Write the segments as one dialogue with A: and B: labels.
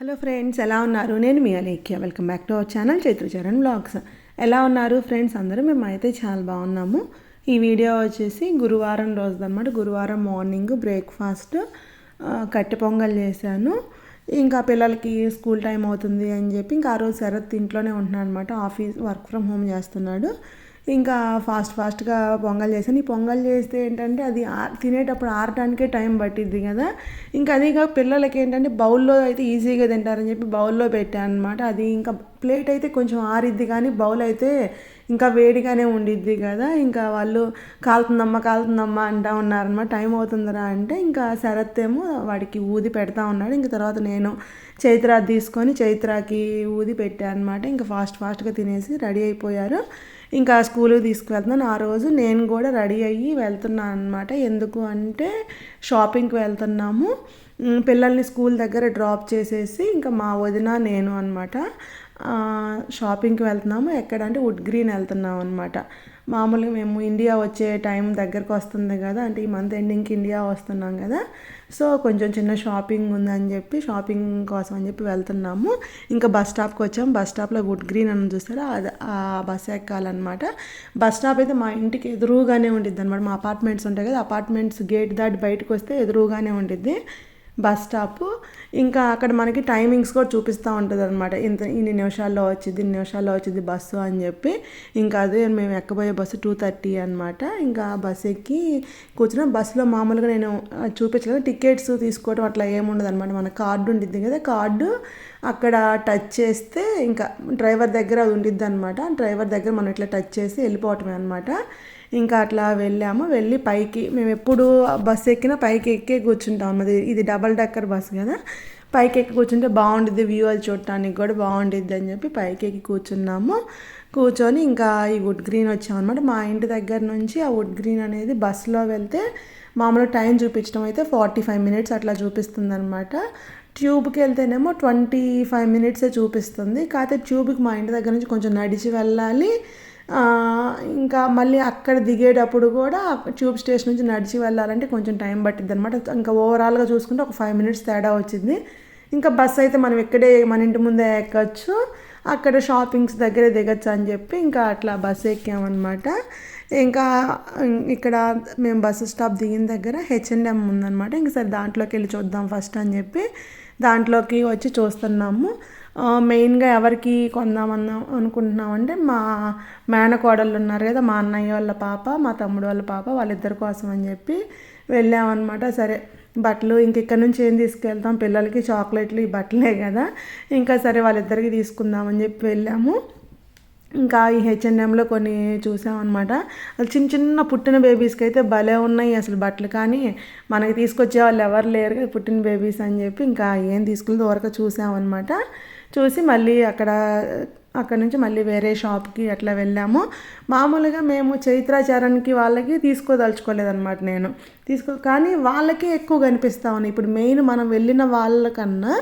A: Hello friends ఎలా ఉన్నారు? నేను మీ Alekhya welcome back to our channel Chaitracharan vlogs ఎలా ఉన్నారు ఫ్రెండ్స్ అందరూ మేమైతే చాలా బాగున్నాము. ఈ వీడియో వచ్చేసి గురువారం రోజుదన్నమాట. గురువారం మార్నింగ్ బ్రేక్ఫాస్ట్ కట్టె పొంగల్ చేశాను. ఇంకా పిల్లలకి స్కూల్ టైం అవుతుంది అని చెప్పి ఇంకా ఆ రోజు శరత్ ఇంట్లోనే ఉంటున్నాడు అనమాట ఆఫీస్ వర్క్ ఫ్రమ్ హోమ్ చేస్తున్నాడు. ఇంకా ఫాస్ట్ ఫాస్ట్గా పొంగల్ చేశాను. ఈ పొంగల్ చేస్తే ఏంటంటే అది ఆ- తినేటప్పుడు ఆరటానికే టైం పట్టిద్ది కదా. ఇంకా అది ఇంకా పిల్లలకి ఏంటంటే బౌల్లో అయితే ఈజీగా తింటారని చెప్పి బౌల్లో పెట్టాను అనమాట అది ఇంకా ప్లేట్ అయితే కొంచెం ఆరిద్ది కానీ బౌల్ అయితే ఇంకా వేడిగానే ఉండిద్ది కదా. ఇంకా వాళ్ళు కాలుతుందమ్మా కాలుతుందమ్మా అంటా ఉన్నారనమాట టైం అవుతుందిరా అంటే ఇంకా శరత్ ఏమో వాడికి ఊది పెడతా ఉన్నాడు. ఇంకా తర్వాత నేను చైత్ర తీసుకొని చైత్రకి ఊది పెట్టాను అనమాట ఇంకా ఫాస్ట్ ఫాస్ట్గా తినేసి రెడీ అయిపోయారు. ఇంకా స్కూల్కి తీసుకువెళ్తున్నాను. ఆ రోజు నేను కూడా రెడీ అయ్యి వెళ్తున్నాను అనమాట ఎందుకు అంటే షాపింగ్కి వెళ్తున్నాము. పిల్లల్ని స్కూల్ దగ్గర డ్రాప్ చేసేసి ఇంకా మా వదిన నేను అనమాట షాపింగ్కి వెళ్తున్నాము. ఎక్కడంటే వుడ్ గ్రీన్ వెళ్తున్నాం అనమాట మామూలుగా మేము ఇండియా వచ్చే టైం దగ్గరకు వస్తుంది కదా అంటే ఈ మంత్ ఎండింగ్కి ఇండియా వస్తున్నాం కదా. సో కొంచెం చిన్న షాపింగ్ ఉందని చెప్పి షాపింగ్ కోసం అని చెప్పి వెళ్తున్నాము. ఇంకా బస్ స్టాప్కి వచ్చాము బస్ స్టాప్లో వుడ్ గ్రీన్ అని చూస్తారా? అది ఆ బస్ ఎక్కాలన్నమాట. బస్ స్టాప్ అయితే మా ఇంటికి ఎదురుగానే ఉండిద్ది అనమాట మా అపార్ట్మెంట్స్ ఉంటాయి కదా అపార్ట్మెంట్స్ గేట్ దాటి బయటకు వస్తే ఎదురుగానే ఉండిద్ది. Bus stop. ఇంకా అక్కడ మనకి టైమింగ్స్ కూడా చూపిస్తూ ఉంటుంది అనమాట ఇంత ఇన్ని నిమిషాల్లో వచ్చింది ఇన్ని నిమిషాల్లో వచ్చింది బస్సు అని చెప్పి. ఇంకా అదే మేము ఎక్కబోయే బస్సు టూ థర్టీ అనమాట ఇంకా బస్ ఎక్కి కూర్చున్నాం. బస్సులో మామూలుగా నేను చూపించలేదు. టికెట్స్ తీసుకోవడం అట్లా ఏముండదు అనమాట మన కార్డు ఉండిద్ది కదా కార్డు అక్కడ టచ్ చేస్తే ఇంకా డ్రైవర్ దగ్గర అది ఉండిద్ది అనమాట డ్రైవర్ దగ్గర మనం ఇట్లా టచ్ చేసి వెళ్ళిపోవటమే అనమాట ఇంకా అట్లా వెళ్ళాము. వెళ్ళి పైకి మేము ఎప్పుడు బస్ ఎక్కినా పైకి ఎక్కే కూర్చుంటాం అది ఇది డబల్ డెక్కర్ బస్ కదా. పైకి ఎక్కి కూర్చుంటే బాగుండిద్ది వ్యూ అది చూడటానికి కూడా బాగుండిద్ది అని చెప్పి పైకి ఎక్కి కూర్చున్నాము. కూర్చొని ఇంకా ఈ వుడ్ గ్రీన్ వచ్చామన్నమాట మా ఇంటి దగ్గర నుంచి ఆ వుడ్ గ్రీన్ అనేది బస్సులో వెళ్తే మామూలు టైం చూపించడం అయితే ఫార్టీ ఫైవ్ మినిట్స్ అట్లా చూపిస్తుంది అనమాట ట్యూబ్కి వెళ్తేనేమో ట్వంటీ ఫైవ్ మినిట్సే చూపిస్తుంది. కాకపోతే ట్యూబ్కి మా ఇంటి దగ్గర నుంచి కొంచెం నడిచి వెళ్ళాలి. ఇంకా మళ్ళీ అక్కడ దిగేటప్పుడు కూడా ట్యూబ్ స్టేషన్ నుంచి నడిచి వెళ్ళాలంటే కొంచెం టైం పట్టింది అనమాట ఇంకా ఓవరాల్గా చూసుకుంటే ఒక ఫైవ్ మినిట్స్ తేడా వచ్చింది. ఇంకా బస్ అయితే మనం ఇక్కడే మన ఇంటి ముందే ఎక్కచ్చు. అక్కడ షాపింగ్స్ దగ్గరే దిగచ్చు అని చెప్పి ఇంకా అట్లా బస్సు ఎక్కామన్నమాట. ఇంకా ఇక్కడ మేము బస్సు స్టాప్ దిగిన దగ్గర హెచ్ఎండ్ఎం ఉందన్నమాట. ఇంకా సరే దాంట్లోకి వెళ్ళి చూద్దాం ఫస్ట్ అని చెప్పి దాంట్లోకి వచ్చి చూస్తున్నాము. మెయిన్గా ఎవరికి కొందామన్నా అనుకుంటున్నామంటే మా మేనకోడళ్ళు ఉన్నారు కదా మా అన్నయ్య వాళ్ళ పాప మా తమ్ముడు వాళ్ళ పాప వాళ్ళిద్దరి కోసం అని చెప్పి వెళ్ళామన్నమాట. సరే బట్టలు ఇంక ఇక్కడ నుంచి ఏం తీసుకెళ్తాం? పిల్లలకి చాక్లెట్లు ఈ బట్టలే కదా. ఇంకా సరే వాళ్ళిద్దరికి తీసుకుందామని చెప్పి వెళ్ళాము. ఇంకా ఈ H&M హెచ్ఎన్ఎంలో కొన్ని చూసామన్నమాట. అది చిన్న చిన్న పుట్టిన బేబీస్కి అయితే భలే ఉన్నాయి అసలు బట్టలు. కానీ మనకి తీసుకొచ్చే వాళ్ళు ఎవరు లేరు పుట్టిన బేబీస్ అని చెప్పి ఇంకా ఏం తీసుకెళ్ళి వరకు చూసామన్నమాట. చూసి మళ్ళీ అక్కడ అక్కడ నుంచి మళ్ళీ వేరే షాప్కి అట్లా వెళ్ళాము. మామూలుగా మేము చైత్రాచారానికి వాళ్ళకి తీసుకోదలుచుకోలేదన్నమాట నేను. తీసుకో కానీ వాళ్ళకే ఎక్కువ కనిపిస్తా ఉన్నాయి. ఇప్పుడు మెయిన్ మనం వెళ్ళిన వాళ్ళకన్నా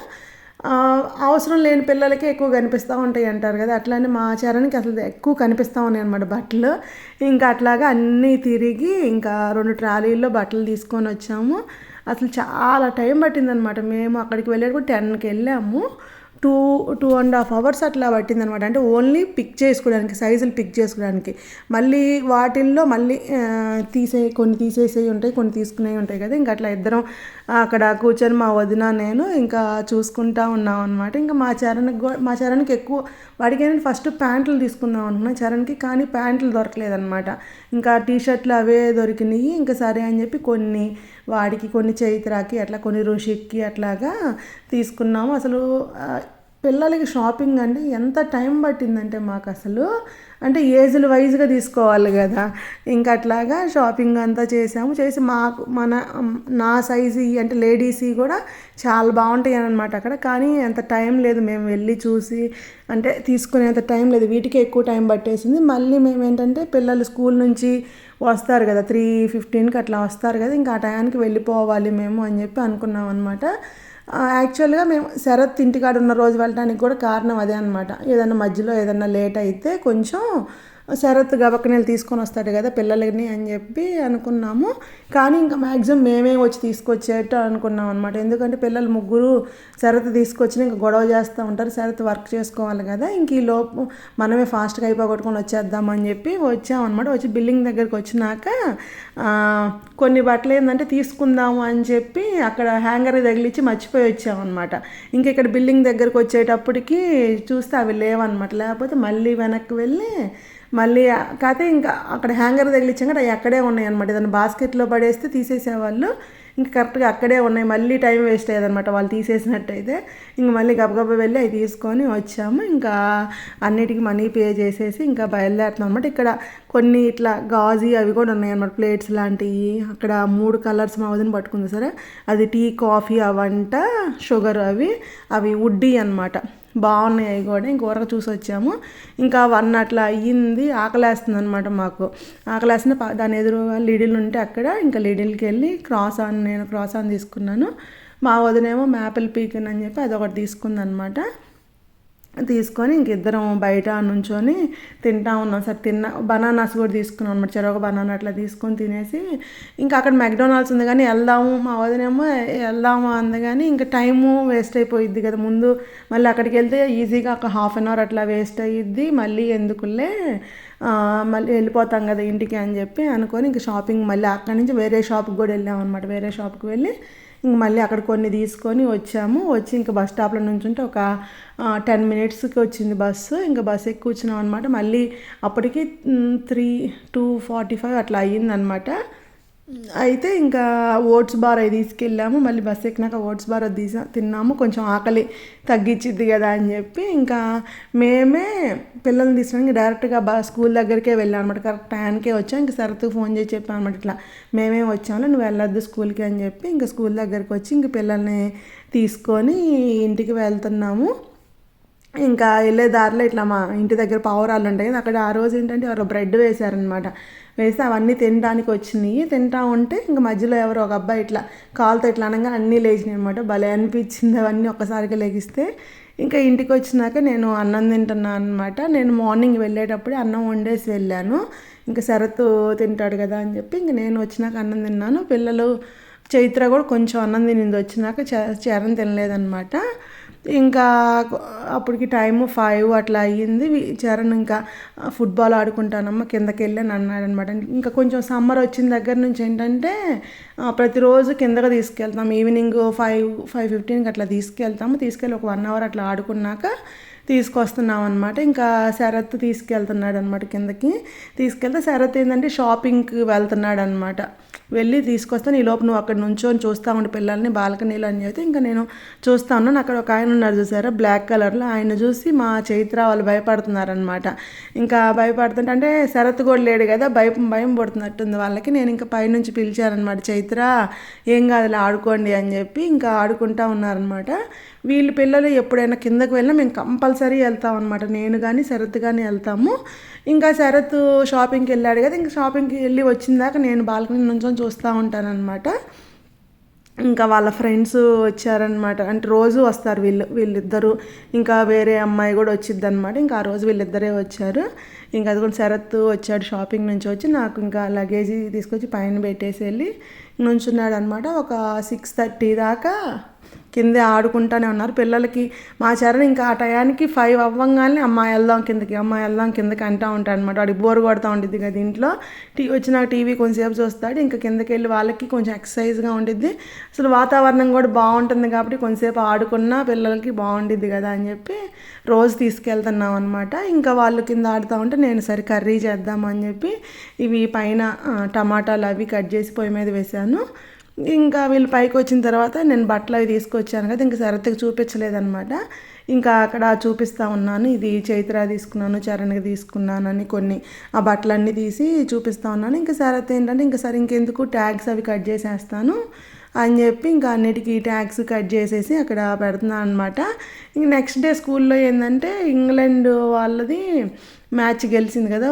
A: అవసరం లేని పిల్లలకే ఎక్కువ కనిపిస్తూ ఉంటాయి అంటారు కదా. అట్లానే మా ఆచారానికి అసలు ఎక్కువ కనిపిస్తూ ఉన్నాయి అనమాట బట్టలు. ఇంకా అట్లాగా అన్నీ తిరిగి ఇంకా రెండు ట్రాలీల్లో బట్టలు తీసుకొని వచ్చాము. అసలు చాలా టైం పట్టిందనమాట మేము అక్కడికి వెళ్ళేటప్పుడు టెన్కి వెళ్ళాము. Two two and half hours అట్లా పట్టిందనమాట. అంటే ఓన్లీ పిక్ చేసుకోవడానికి సైజులు పిక్ చేసుకోవడానికి. మళ్ళీ వాటిల్లో మళ్ళీ తీసే కొన్ని తీసేసేవి ఉంటాయి కొన్ని తీసుకునేవి ఉంటాయి కదా. ఇంకా అట్లా ఇద్దరం అక్కడ కూర్చొని మా వదిన నేను ఇంకా చూసుకుంటా ఉన్నాం అనమాట ఇంకా మా చరణ్కి కూడా మా చరణ్కి ఎక్కువ వాడికి ఏంటంటే ఫస్ట్ ప్యాంట్లు తీసుకుందాం అనుకున్నా చరణ్కి కానీ ప్యాంట్లు దొరకలేదన్నమాట ఇంకా టీ షర్ట్లు అవే దొరికినాయి. ఇంకా సరే అని చెప్పి కొన్ని వాడికి కొన్ని చైత్రాకి అట్లా కొన్ని ఋషికి అట్లాగా తీసుకున్నాము. అసలు పిల్లలకి షాపింగ్ అంటే ఎంత టైం పట్టిందంటే మాకు అసలు అంటే ఏజ్లు వైజ్గా తీసుకోవాలి కదా. ఇంకా అట్లాగా షాపింగ్ అంతా చేసాము. చేసి మాకు మన నా సైజు అంటే లేడీస్ కూడా చాలా బాగుంటాయి అనమాట అక్కడ. కానీ అంత టైం లేదు. మేము వెళ్ళి చూసి అంటే తీసుకునేంత టైం లేదు. వీటికి ఎక్కువ టైం పట్టేసింది. మళ్ళీ మేము ఏంటంటే పిల్లలు స్కూల్ నుంచి వస్తారు కదా. త్రీ ఫిఫ్టీన్కి అట్లా వస్తారు కదా. ఇంకా ఆ టయానికి వెళ్ళిపోవాలి మేము అని చెప్పి అనుకున్నాం అనమాట యాక్చువల్గా మేము శరత్ ఇంటికాడ ఉన్న రోజు వెళ్ళడానికి కూడా కారణం అదే అనమాట ఏదన్నా మధ్యలో ఏదన్నా లేట్ అయితే కొంచెం శరత్ గబక్కనెళ్ళి తీసుకొని వస్తాడు కదా పిల్లలని అని చెప్పి అనుకున్నాము. కానీ ఇంకా మ్యాక్సిమం మేమే వచ్చి తీసుకొచ్చేట్టు అనుకున్నాం అనమాట ఎందుకంటే పిల్లలు ముగ్గురు శరత్ తీసుకొచ్చిన ఇంకా గొడవ చేస్తూ ఉంటారు. శరత్ వర్క్ చేసుకోవాలి కదా. ఇంక ఈ లోపు మనమే ఫాస్ట్గా అయిపోగొట్టుకొని వచ్చేద్దామని చెప్పి వచ్చామన్నమాట వచ్చి బిల్డింగ్ దగ్గరికి వచ్చినాక కొన్ని బట్టలు ఏంటంటే తీసుకుందాము అని చెప్పి అక్కడ హ్యాంగర్ తగిలిచ్చి మర్చిపోయి వచ్చామన్నమాట ఇంకా ఇక్కడ బిల్డింగ్ దగ్గరికి వచ్చేటప్పటికి చూస్తే అవి లేవన్నమాట. లేకపోతే మళ్ళీ వెనక్కి వెళ్ళి మళ్ళీ కాకపోతే ఇంకా అక్కడ హ్యాంగర్ తగిలిచ్చాం కదా అవి అక్కడే ఉన్నాయి అనమాట ఏదైనా బాస్కెట్లో పడేస్తే తీసేసేవాళ్ళు. ఇంకా కరెక్ట్గా అక్కడే ఉన్నాయి. మళ్ళీ టైం వేస్ట్ అయ్యేదన్నమాట వాళ్ళు తీసేసినట్టయితే. ఇంక మళ్ళీ గబగబా వెళ్ళి అవి తీసుకొని వచ్చాము. ఇంకా అన్నిటికీ మనీ పే చేసేసి ఇంకా బయలుదేరుతున్నాం అనమాట ఇక్కడ కొన్ని ఇట్లా గాజీ అవి కూడా ఉన్నాయి అన్నమాట ప్లేట్స్ లాంటివి. అక్కడ మూడు కలర్స్ మా వదిన పట్టుకుంది సరే. అది టీ కాఫీ అవంట షుగర్ అవి. అవి వుడ్డీ అనమాట బాగున్నాయి అవి కూడా. ఇంకొరకు చూసి వచ్చాము. ఇంకా వన్ అట్లా అయ్యింది. ఆకలేస్తుంది అనమాట మాకు. ఆకలేస్తుంది. దాని ఎదురు లిడిల్ ఉంటే అక్కడ. ఇంకా లిడిల్కి వెళ్ళి క్రాస్ ఆన్ నేను క్రాస్ ఆన్ తీసుకున్నాను. మా వదినేమో మ్యాపిల్ పీకన్ అని చెప్పి అదొకటి తీసుకుందనమాట తీసుకొని ఇంకిద్దరం బయట నుంచొని తింటా ఉన్నాం. సార్ తిన్న బనానాస్ కూడా తీసుకున్నాం అనమాట చెరొక బనానా అట్లా తీసుకొని తినేసి ఇంకా అక్కడ మెక్డొనాల్డ్స్ ఉంది కానీ వెళ్దాము మా వదినేమో వెళ్దాము అంది కానీ ఇంకా టైము వేస్ట్ అయిపోయిద్ది కదా. ముందు మళ్ళీ అక్కడికి వెళ్తే ఈజీగా ఒక హాఫ్ అన్ అవర్ అట్లా వేస్ట్ అయ్యిద్ది మళ్ళీ ఎందుకులే మళ్ళీ వెళ్ళిపోతాం కదా ఇంటికి అని చెప్పి అనుకొని ఇంకా షాపింగ్ మళ్ళీ అక్కడి నుంచి వేరే షాప్కి కూడా వెళ్ళాం అనమాట వేరే షాప్కి వెళ్ళి ఇంక మళ్ళీ అక్కడ కొన్ని తీసుకొని వచ్చాము. వచ్చి ఇంకా బస్ స్టాప్లో నుంచి ఉంటే ఒక టెన్ మినిట్స్కి వచ్చింది బస్సు. ఇంకా బస్సు ఎక్కి కూర్చున్నాం అనమాట మళ్ళీ అప్పటికి త్రీ టూ ఫార్టీ ఫైవ్ అట్లా అయ్యిందనమాట అయితే ఇంకా ఓట్స్ బార్ అవి తీసుకెళ్ళాము. మళ్ళీ బస్ ఎక్కినాక ఓట్స్ బార్ అది తీసా తిన్నాము. కొంచెం ఆకలి తగ్గించిద్ది కదా అని చెప్పి ఇంకా మేమే పిల్లల్ని తీసుకుని డైరెక్ట్గా బా స్కూల్ దగ్గరికే వెళ్ళాం అనమాట కరెక్ట్ టైంకే వచ్చాం. ఇంకా సరతు ఫోన్ చేసి చెప్పాను అనమాట ఇట్లా మేమే వచ్చాము నువ్వు వెళ్ళొద్దు స్కూల్కి అని చెప్పి ఇంకా స్కూల్ దగ్గరికి వచ్చి ఇంక పిల్లల్ని తీసుకొని ఇంటికి వెళ్తున్నాము. ఇంకా వెళ్ళే దారిలో ఇట్లా మా ఇంటి దగ్గర పావురాలు ఉంటాయి కదా అక్కడ ఆ రోజు ఏంటంటే ఎవరో బ్రెడ్ వేశారనమాట వేసి అవన్నీ తినడానికి వచ్చినాయి. తింటా ఉంటే ఇంక మధ్యలో ఎవరో ఒక అబ్బాయి ఇట్లా కాలుతో ఇట్లా అనగా అన్నీ లేచినాయి అనమాట భలే అనిపించింది అవన్నీ ఒక్కసారిగా లెగిస్తే. ఇంకా ఇంటికి వచ్చినాక నేను అన్నం తింటున్నాను అనమాట నేను మార్నింగ్ వెళ్ళేటప్పుడే అన్నం వండేసి వెళ్ళాను. ఇంకా శరత్ తింటాడు కదా అని చెప్పి ఇంక నేను వచ్చినాక అన్నం తిన్నాను. పిల్లలు చైత్ర కూడా కొంచెం అన్నం తినింది. వచ్చినాక చ- చరణ్ తినలేదనమాట ఇంకా అప్పటికి టైము ఫైవ్ అట్లా అయ్యింది. చరణ్ ఇంకా ఫుట్బాల్ ఆడుకుంటానమ్మ కిందకి వెళ్ళాను అన్నాడు అనమాట ఇంకా కొంచెం సమ్మర్ వచ్చిన దగ్గర నుంచి ఏంటంటే ప్రతిరోజు కిందకి తీసుకెళ్తాం. ఈవినింగ్ ఫైవ్ ఫైవ్ ఫిఫ్టీన్కి అట్లా తీసుకెళ్తాము. తీసుకెళ్ళి ఒక వన్ అవర్ అట్లా ఆడుకున్నాక తీసుకొస్తున్నాం అనమాట ఇంకా శరత్ తీసుకెళ్తున్నాడు అనమాట కిందకి. తీసుకెళ్తే శరత్ ఏంటంటే షాపింగ్కి వెళ్తున్నాడు అనమాట వెళ్ళి తీసుకొస్తాను. ఈ లోపు నువ్వు అక్కడ నుంచొని చూస్తూ ఉండి పిల్లల్ని బాల్కనీలో అని చెప్తే ఇంకా నేను చూస్తా ఉన్నాను. అక్కడ ఒక ఆయన ఉన్నారు చూసారా? బ్లాక్ కలర్లో ఆయన చూసి మా చైత్ర వాళ్ళు భయపడుతున్నారనమాట ఇంకా భయపడుతుంటే అంటే శరత్ కూడా లేడు కదా భయం భయం పడుతున్నట్టుంది వాళ్ళకి. నేను ఇంకా పైనుంచి పిలిచారనమాట చైత్ర ఏం కాదులే ఆడుకోండి అని చెప్పి ఇంకా ఆడుకుంటా ఉన్నారనమాట వీళ్ళు పిల్లలు ఎప్పుడైనా కిందకు వెళ్ళినా మేము కంపల్సరీ వెళ్తాం అనమాట నేను కానీ శరత్ కానీ వెళ్తాము. ఇంకా శరత్ షాపింగ్కి వెళ్ళాడు కదా ఇంకా షాపింగ్కి వెళ్ళి వచ్చిందాక నేను బాల్కనీ నుంచి చూస్తూ ఉంటానన్నమాట ఇంకా వాళ్ళ ఫ్రెండ్స్ వచ్చారనమాట అంటే రోజు వస్తారు వీళ్ళు వీళ్ళిద్దరూ. ఇంకా వేరే అమ్మాయి కూడా వచ్చింది అనమాట ఇంకా ఆ రోజు వీళ్ళిద్దరే వచ్చారు. ఇంకా అది కూడా శరత్ వచ్చాడు షాపింగ్ నుంచి వచ్చి నాకు ఇంకా లగేజీ తీసుకొచ్చి పైన పెట్టేసి వెళ్ళి నుంచున్నాడు అనమాట ఒక సిక్స్ థర్టీ దాకా కిందే ఆడుకుంటానే ఉన్నారు. పిల్లలకి మా చరణ్ ఇంకా ఆ టయానికి ఫైవ్ అవ్వంగానే అమ్మ వెళ్దాం కిందకి అమ్మ వెళ్దాం కిందకి అంటూ ఉంటాడు అనమాట వాడికి బోర్ కొడతా ఉంటుంది కదా ఇంట్లో టీ వచ్చిన టీవీ కొంచెంసేపు చూస్తాడు. ఇంకా కిందకి వెళ్ళి వాళ్ళకి కొంచెం ఎక్సర్సైజ్గా ఉండిద్ది. అసలు వాతావరణం కూడా బాగుంటుంది కాబట్టి కొంచెంసేపు ఆడుకున్నా పిల్లలకి బాగుండిద్ది కదా అని చెప్పి రోజు తీసుకెళ్తున్నాం అనమాట ఇంకా వాళ్ళు కింద ఆడుతూ ఉంటే నేను సరే కర్రీ చేద్దామని చెప్పి ఇవి పైన టమాటాలు అవి కట్ చేసి పొయ్యి మీద వేశాను. ఇంకా వీళ్ళు పైకి వచ్చిన తర్వాత నేను బట్టలు అవి తీసుకొచ్చాను కదా ఇంకా శరత్కి చూపించలేదన్నమాట. ఇంకా అక్కడ చూపిస్తూ ఉన్నాను ఇది చైత్ర తీసుకున్నాను చరణ్కి తీసుకున్నాను అని కొన్ని ఆ బట్టలన్నీ తీసి చూపిస్తూ ఉన్నాను. ఇంకా శరత్ ఏంటంటే ఇంకా సరే ఇంకెందుకు ట్యాగ్స్ అవి కట్ చేసేస్తాను అని చెప్పి ఇంకా అన్నిటికీ ట్యాగ్స్ కట్ చేసేసి అక్కడ పెడుతున్నాను అనమాట ఇంక నెక్స్ట్ డే స్కూల్లో ఏంటంటే ఇంగ్లాండ్ వాళ్ళది మ్యాచ్ గెలిచింది కదా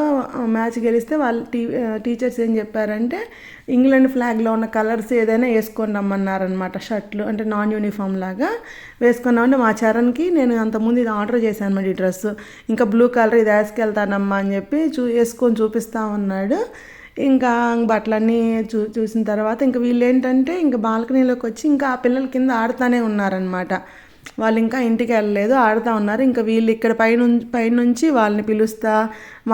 A: మ్యాచ్ గెలిస్తే వాళ్ళ టీ టీచర్స్ ఏం చెప్పారంటే ఇంగ్లాండ్ ఫ్లాగ్లో ఉన్న కలర్స్ ఏదైనా వేసుకొని రమ్మన్నారనమాట షర్ట్లు అంటే నాన్ యూనిఫామ్ లాగా వేసుకున్నామంటే మా చరణ్కి నేను అంతకుముందు ఇది ఆర్డర్ చేశాను అనమాట ఈ డ్రెస్ ఇంకా బ్లూ కలర్ ఇది వేసుకెళ్తానమ్మా అని చెప్పి చూ వేసుకొని చూపిస్తా ఉన్నాడు. ఇంకా బట్టలన్నీ చూ చూసిన తర్వాత ఇంకా వీళ్ళు ఏంటంటే ఇంకా బాల్కనీలోకి వచ్చి ఇంకా ఆ పిల్లల కింద ఆడుతూనే ఉన్నారనమాట వాళ్ళు ఇంకా ఇంటికి వెళ్ళలేదు ఆడుతూ ఉన్నారు. ఇంకా వీళ్ళు ఇక్కడ పైనుంచి పైనుంచి వాళ్ళని పిలుస్తా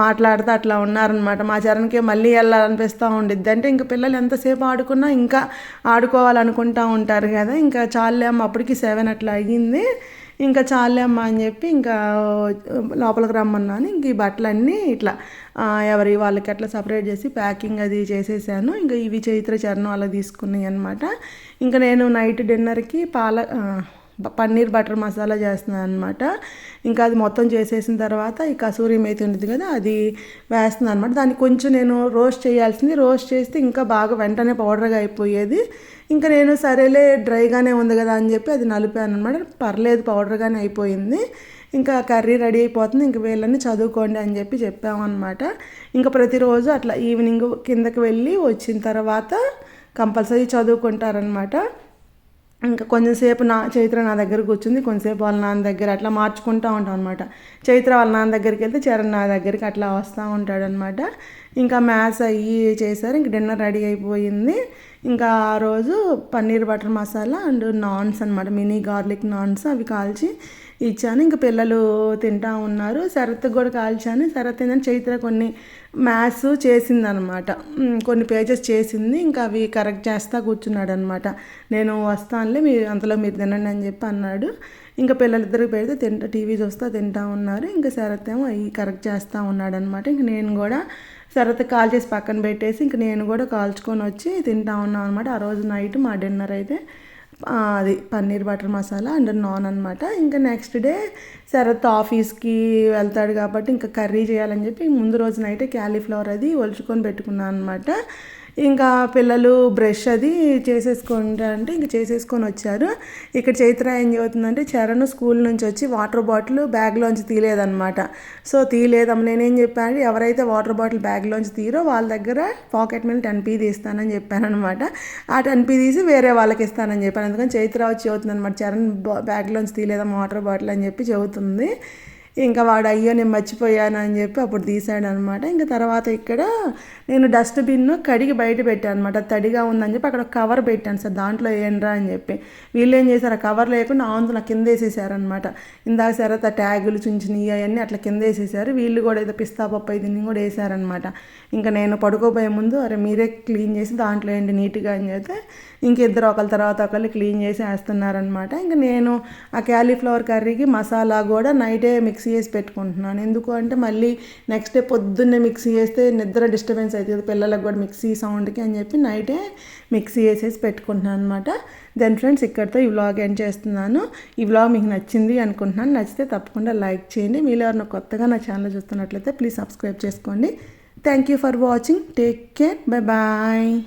A: మాట్లాడుతూ అట్లా ఉన్నారనమాట మా చరణ్కి మళ్ళీ వెళ్ళాలనిపిస్తూ ఉండిద్ది. అంటే ఇంకా పిల్లలు ఎంతసేపు ఆడుకున్నా ఇంకా ఆడుకోవాలనుకుంటూ ఉంటారు కదా. ఇంకా చాలే అమ్మ అప్పటికి సెవెన్ అట్లా అయ్యింది. ఇంకా చాలే అమ్మ అని చెప్పి ఇంకా లోపలికి రమ్మన్నాను. ఇంక ఈ బట్టలన్నీ ఇట్లా ఎవరి వాళ్ళకి అట్లా సపరేట్ చేసి ప్యాకింగ్ అది చేసేసాను. ఇంకా ఇవి చైత్ర చరణం అలా తీసుకున్నాయి అనమాట ఇంకా నేను నైట్ డిన్నర్కి పాల పన్నీర్ బటర్ మసాలా చేస్తున్నాను అనమాట ఇంకా అది మొత్తం చేసేసిన తర్వాత ఈ కసూరి మేతి ఉంటుంది కదా అది వేస్తున్నాను అనమాట దాన్ని కొంచెం నేను రోస్ట్ చేయాల్సింది. రోస్ట్ చేస్తే ఇంకా బాగా వెంటనే పౌడర్గా అయిపోయేది. ఇంకా నేను సరేలే డ్రైగానే ఉంది కదా అని చెప్పి అది నలిపాను అనమాట పర్లేదు పౌడర్గానే అయిపోయింది. ఇంకా కర్రీ రెడీ అయిపోతుంది. ఇంక వీళ్ళని చదువుకోండి అని చెప్పి చెప్పామన్నమాట ఇంకా ప్రతిరోజు అట్లా ఈవినింగ్ కిందకి వెళ్ళి వచ్చిన తర్వాత కంపల్సరీ చదువుకుంటారనమాట ఇంకా కొంచెంసేపు నా చైత్ర నా దగ్గర కూర్చుంది కొంచెంసేపు వాళ్ళ నాన్న దగ్గర అట్లా మార్చుకుంటూ ఉంటాం అనమాట చైత్ర వాళ్ళ నాన్న దగ్గరికి వెళ్తే చరణ్ నా దగ్గరికి అట్లా వస్తూ ఉంటాడనమాట ఇంకా మ్యాథ్స్ అయ్యి చేశారు ఇంక డిన్నర్ రెడీ అయిపోయింది. ఇంకా ఆ రోజు పన్నీర్ బటర్ మసాలా అండ్ నాన్స్ అనమాట మినీ గార్లిక్ నాన్స్ అవి కాల్చి ఇచ్చాను. ఇంకా పిల్లలు తింటా ఉన్నారు. శరత్ కూడా కాల్చాను. శరత్ ఏంటంటే చైత్ర కొన్ని మ్యాథ్స్ చేసిందనమాట కొన్ని పేజెస్ చేసింది. ఇంకా అవి కరెక్ట్ చేస్తా కూర్చున్నాడు అనమాట నేను వస్తానులే మీరు అంతలో మీరు తినండి అని చెప్పి అన్నాడు. ఇంకా పిల్లలిద్దరికి పెడితే తింటా టీవీ చూస్తా తింటా ఉన్నారు. ఇంకా శరత్ ఏమో అవి కరెక్ట్ చేస్తూ ఉన్నాడు అనమాట ఇంక నేను కూడా శరత్ కాల్ చేసి పక్కన పెట్టేసి ఇంక నేను కూడా కాల్చుకొని వచ్చి తింటా ఉన్నాం అనమాట ఆ రోజు నైట్ మా డిన్నర్ అయితే అది పన్నీర్ బటర్ మసాలా అండ్ నాన్ అనమాట ఇంకా నెక్స్ట్ డే శరత్ ఆఫీస్కి వెళ్తాడు కాబట్టి ఇంకా కర్రీ చేయాలని చెప్పి ముందు రోజు నైటే క్యాలీఫ్లవర్ అది ఒలుచుకొని పెట్టుకున్నాను అనమాట ఇంకా పిల్లలు బ్రష్ అది చేసేసుకుంటా అంటే ఇంక చేసేసుకొని వచ్చారు. ఇక్కడ చైత్ర ఏం చదువుతుందంటే చరణ్ స్కూల్ నుంచి వచ్చి వాటర్ బాటిల్ బ్యాగ్లోంచి తీయలేదనమాట సో తీయలేదమ్మ నేనేం చెప్పాను ఎవరైతే వాటర్ బాటిల్ బ్యాగ్లోంచి తీరో వాళ్ళ దగ్గర పాకెట్ మీద టెన్ పీ తీస్తానని చెప్పానమాట ఆ టెన్ పీ తీసి వేరే వాళ్ళకి ఇస్తానని చెప్పాను. అందుకని చైత్ర వచ్చి చదువుతుంది అనమాట చరణ్ బ్యాగ్లోంచి తీయలేదమ్మా వాటర్ బాటిల్ అని చెప్పి చదువుతుంది. ఇంకా వాడు అయ్యో నేను మర్చిపోయాను అని చెప్పి అప్పుడు తీసాడు అనమాట ఇంకా తర్వాత ఇక్కడ నేను డస్ట్బిన్ కడిగి బయట పెట్టాను అనమాట తడిగా ఉందని చెప్పి అక్కడ కవర్ పెట్టాను సార్ దాంట్లో ఏంట్రా అని చెప్పి. వీళ్ళు ఏం చేశారు ఆ కవర్ లేకుండా ఆంధ్ర కింద వేసేసారనమాట ఇందాక సరే ట్యాగులు చుంచినవి అవన్నీ అట్లా కింద వేసేసారు. వీళ్ళు కూడా ఏదో పిస్తా పప్పు దీన్ని కూడా వేసారనమాట ఇంకా నేను పడుకోబోయే ముందు అరే మీరే క్లీన్ చేసి దాంట్లో ఏంటి నీట్గా అని చెప్తే ఇంకిద్దరు ఒకరి తర్వాత ఒకళ్ళు క్లీన్ చేసి వేస్తున్నారనమాట ఇంకా నేను ఆ క్యాలీఫ్లవర్ కర్రీకి మసాలా కూడా నైటే మిక్సీ చేసి పెట్టుకుంటున్నాను. ఎందుకు అంటే మళ్ళీ నెక్స్ట్ డే పొద్దున్నే మిక్సీ చేస్తే నిద్ర డిస్టర్బెన్స్ అవుతుంది పిల్లలకు కూడా మిక్సీ సౌండ్కి అని చెప్పి నైటే మిక్సీ చేసేసి పెట్టుకుంటున్నాను అనమాట దెన్ ఫ్రెండ్స్ ఇక్కడితో ఈ వ్లాగ్ ఎండ్ చేస్తున్నాను. ఈ వ్లాగ్ మీకు నచ్చింది అనుకుంటున్నాను. నచ్చితే తప్పకుండా లైక్ చేయండి. మీరు ఎవరైనా కొత్తగా నా ఛానల్ చూస్తున్నట్లయితే ప్లీజ్ సబ్స్క్రైబ్ చేసుకోండి. Thank you for watching. Take care. Bye bye.